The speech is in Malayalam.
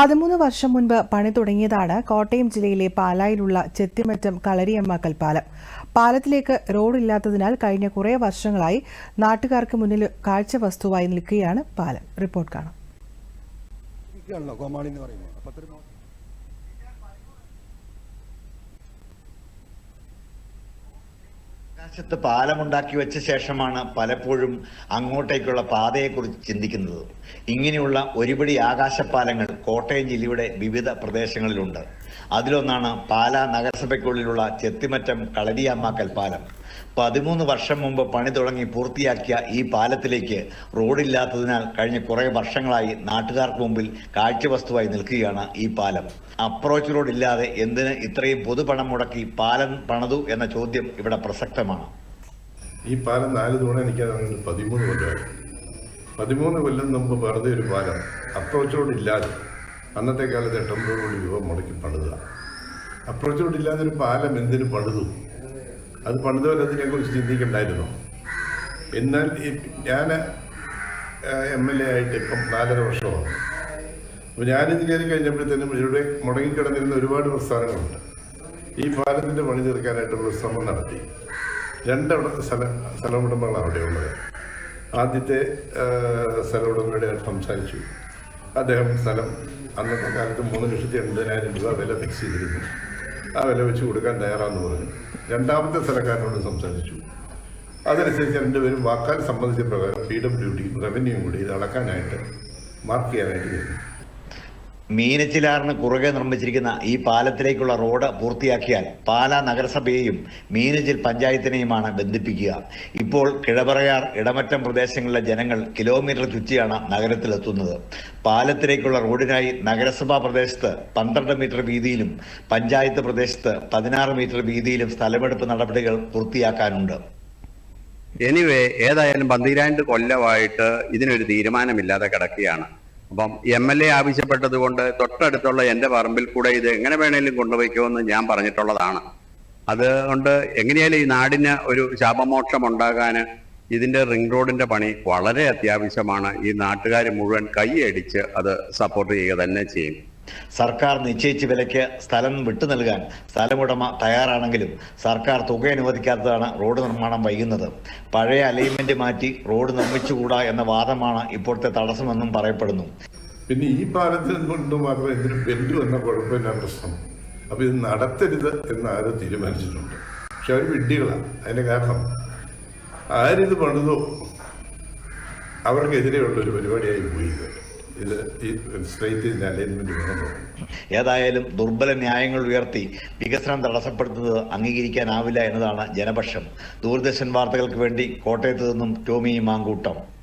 പതിമൂന്ന് വർഷം മുൻപ് പണി തുടങ്ങിയതാണ് കോട്ടയം ജില്ലയിലെ പാലായിലുള്ള ചെത്തിമറ്റം കളരിയമ്മാക്കൽ പാലം. പാലത്തിലേക്ക് റോഡില്ലാത്തതിനാൽ കഴിഞ്ഞ കുറേ വർഷങ്ങളായി നാട്ടുകാർക്ക് മുന്നിൽ കാഴ്ച വസ്തുവായി നിൽക്കുകയാണ് പാലം. റിപ്പോർട്ട് കാണാം. ആകാശത്ത് പാലമുണ്ടാക്കി വെച്ച ശേഷമാണ് പലപ്പോഴും അങ്ങോട്ടേക്കുള്ള പാതയെക്കുറിച്ച് ചിന്തിക്കുന്നത്. ഇങ്ങനെയുള്ള ഒരുപിടി ആകാശപാലങ്ങൾ കോട്ടയം ജില്ലയുടെ വിവിധ പ്രദേശങ്ങളിലുണ്ട്. അതിലൊന്നാണ് പാലാ നഗരസഭയ്ക്കുള്ളിലുള്ള ചെത്തിമറ്റം കളരിയാമ്മാക്കൽ പാലം. പതിമൂന്ന് വർഷം മുമ്പ് പണി തുടങ്ങി പൂർത്തിയാക്കിയ ഈ പാലത്തിലേക്ക് റോഡില്ലാത്തതിനാൽ കഴിഞ്ഞ കുറേ വർഷങ്ങളായി നാട്ടുകാർക്ക് മുമ്പിൽ കാഴ്ചവസ്തുവായി നിൽക്കുകയാണ് ഈ പാലം. അപ്രോച്ച് റോഡ് ഇല്ലാതെ എന്തിന് ഇത്രയും പൊതുപണം മുടക്കി പാലം പണതു എന്ന ചോദ്യം ഇവിടെ പ്രസക്തമാണ്. ഈ പാലം നാല് തവണ എനിക്ക് പതിമൂന്ന് കൊല്ലമായി. പതിമൂന്ന് കൊല്ലം മുമ്പ് വെറുതെ ഒരു പാലം അപ്രോച്ച് റോഡ് ഇല്ലാതെ അന്നത്തെ കാലത്ത് കോടി രൂപ മുടക്കി പണിത. അപ്രോച്ച് റോഡ് ഇല്ലാതെ ഒരു പാലം എന്തിനു പണിതു? അത് പണിതവരെ അതിനെക്കുറിച്ച് ചിന്തിക്കണ്ടായിരുന്നു. എന്നാൽ ഞാൻ എം എൽ എ ആയിട്ട് ഇപ്പം നാലര വർഷമാണ്. അപ്പോൾ ഞാനിത് കയറി കഴിഞ്ഞപ്പോഴത്തേനും ഇവിടെ മുടങ്ങിക്കിടന്നിരുന്ന ഒരുപാട് പ്രസ്ഥാനങ്ങളുണ്ട്. ഈ പാലത്തിന്റെ പണി തീർക്കാനായിട്ടുള്ള ശ്രമം നടത്തി. രണ്ടവിടെ സ്ഥല സ്ഥല ഉടമകളാണ് അവിടെ ഉള്ളത്. ആദ്യത്തെ ആ, സ്ഥല ഉടമയുടെ സംസാരിച്ചു. അദ്ദേഹം സ്ഥലം അന്നത്തെ കാലത്ത് മൂന്ന് ലക്ഷത്തി എൺപതിനായിരം രൂപ വില ഫിക്സ് ചെയ്തിരുന്നു. ആ വില വെച്ച് കൊടുക്കാൻ തയ്യാറാന്ന് പറഞ്ഞു. രണ്ടാമത്തെ സ്ഥലക്കാരനോട് സംസാരിച്ചു. അതനുസരിച്ച് രണ്ടുപേരും വാക്കാൽ സംബന്ധിച്ച പ്രകാരം പി ഡബ്ല്യു ഡി റവന്യൂ കൂടി ഇത് അളക്കാനായിട്ട് മാർക്ക് ചെയ്യാനായിട്ട് കഴിഞ്ഞു മീനച്ചിലാറിന് കുറുകെ നിർമ്മിച്ചിരിക്കുന്ന ഈ പാലത്തിലേക്കുള്ള റോഡ് പൂർത്തിയാക്കിയാൽ പാലാ നഗരസഭയെയും മീനച്ചിൽ പഞ്ചായത്തിനെയുമാണ് ബന്ധിപ്പിക്കുക. ഇപ്പോൾ കിഴപറയാർ ഇടമറ്റം പ്രദേശങ്ങളിലെ ജനങ്ങൾ കിലോമീറ്റർ ചുറ്റിയാണ് നഗരത്തിലെത്തുന്നത്. പാലത്തിലേക്കുള്ള റോഡിനായി നഗരസഭാ പ്രദേശത്ത് പന്ത്രണ്ട് മീറ്റർ വീതിയിലും പഞ്ചായത്ത് പ്രദേശത്ത് പതിനാറ് മീറ്റർ വീതിയിലും സ്ഥലമെടുപ്പ് നടപടികൾ പൂർത്തിയാക്കാനുണ്ട്. എനിവേ ഏതായാലും പന്തിരാണ്ട് കൊല്ലമായിട്ട് ഇതിനൊരു തീരുമാനമില്ലാതെ കിടക്കുകയാണ്. അപ്പം എം എൽ എ ആവശ്യപ്പെട്ടത് കൊണ്ട് തൊട്ടടുത്തുള്ള എന്റെ പറമ്പിൽ കൂടെ ഇത് എങ്ങനെ വേണേലും കൊണ്ടുപോയിക്കുമെന്ന് ഞാൻ പറഞ്ഞിട്ടുള്ളതാണ്. അതുകൊണ്ട് എങ്ങനെയാലും ഈ നാടിന് ഒരു ശാപമോക്ഷം ഉണ്ടാകാൻ ഇതിന്റെ റിംഗ് റോഡിന്റെ പണി വളരെ അത്യാവശ്യമാണ്. ഈ നാട്ടുകാർ മുഴുവൻ കൈയടിച്ച് അത് സപ്പോർട്ട് ചെയ്യുക തന്നെ ചെയ്യും. സർക്കാർ നിശ്ചയിച്ച വിലയ്ക്ക് സ്ഥലം വിട്ടു നൽകാൻ സ്ഥലമുടമ തയ്യാറാണെങ്കിലും സർക്കാർ തുക അനുവദിക്കാത്തതാണ് റോഡ് നിർമ്മാണം വൈകുന്നത്. പഴയ അലൈൻമെന്റ് മാറ്റി റോഡ് നിർമ്മിച്ചുകൂടാ എന്ന വാദമാണ് ഇപ്പോഴത്തെ തടസ്സമെന്നും പറയപ്പെടുന്നു. പിന്നെ ഈ പാലത്തിൽ കൊണ്ട് മാത്രം ഇതിന് ബെൻഡ് വന്ന കുഴപ്പമില്ല പ്രശ്നം. അപ്പോൾ ഇത് നടത്തരുത് എന്ന് ആരും തീരുമാനിച്ചിട്ടുണ്ട്. പക്ഷെ അവർ വിഡ്ഢികളാണ്. അതിന് കാരണം ആരിത് പണിതോ അവർക്കെതിരെയുള്ള ഒരു പരിപാടിയായി പോയി. ഇത് അലൈൻമെന്റ് ഏതായാലും ദുർബല ന്യായങ്ങൾ ഉയർത്തി വികസനം തടസ്സപ്പെടുത്തുന്നത് അംഗീകരിക്കാനാവില്ല എന്നതാണ് ജനപക്ഷം. ദൂരദർശൻ വാർത്തകൾക്ക് വേണ്ടി കോട്ടയത്ത് നിന്നും ടോമി മാങ്കൂട്ടം.